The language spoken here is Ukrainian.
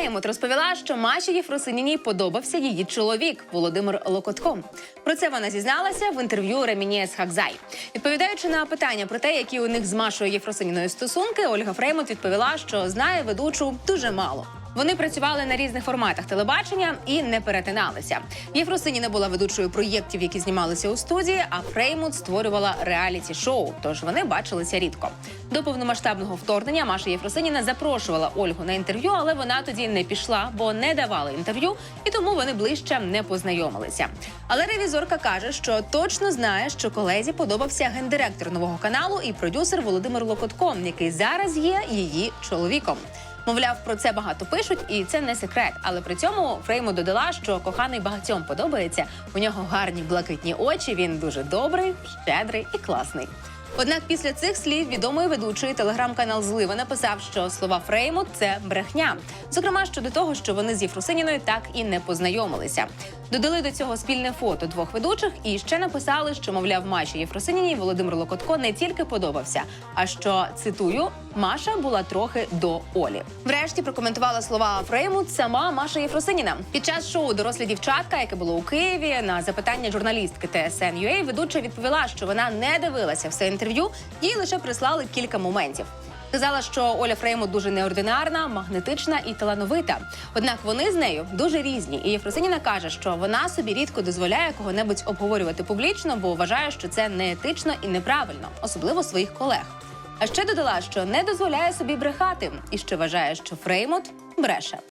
Фреймут розповіла, що Маші Єфросиніній подобався її чоловік Володимир Локотко. Про це вона зізналася в інтерв'ю Ремінієс Хакзай. Відповідаючи на питання про те, які у них з Машою Єфросиніною стосунки, Ольга Фреймут відповіла, що знає ведучу дуже мало. Вони працювали на різних форматах телебачення і не перетиналися. Єфросиніна була ведучою проєктів, які знімалися у студії. А Фреймут створювала реаліті шоу. Тож вони бачилися рідко. До повномасштабного вторгнення Маша Єфросиніна запрошувала Ольгу на інтерв'ю, але вона тоді не пішла, бо не давала інтерв'ю, і тому вони ближче не познайомилися. Але ревізорка каже, що точно знає, що колезі подобався гендиректор нового каналу і продюсер Володимир Локотко, який зараз є її чоловіком. Мовляв, про це багато пишуть, і це не секрет. Але при цьому Фрейму додала, що коханий багатьом подобається. У нього гарні блакитні очі. Він дуже добрий, щедрий і класний. Однак після цих слів відомий ведучий телеграм-канал Злива написав, що слова Фрейму це брехня. Зокрема, щодо того, що вони з Єфросиніною так і не познайомилися. Додали до цього спільне фото двох ведучих і ще написали, що мовляв Маші Єфросиніній Володимир Локотко не тільки подобався, а що цитую Маша була трохи до Олі. Врешті прокоментувала слова Фрейму сама Маша Єфросиніна. Під час шоу дорослі дівчатка, яке було у Києві, на запитання журналістки TSN.ua ведуча відповіла, що вона не дивилася все інтерв'ю, їй лише прислали кілька моментів. Сказала, що Оля Фрейму дуже неординарна, магнетична і талановита. Однак вони з нею дуже різні. І Єфросиніна каже, що вона собі рідко дозволяє кого-небудь обговорювати публічно, бо вважає, що це неетично і неправильно, особливо своїх колег. А ще додала, що не дозволяє собі брехати, і що вважає, що Фреймут бреше.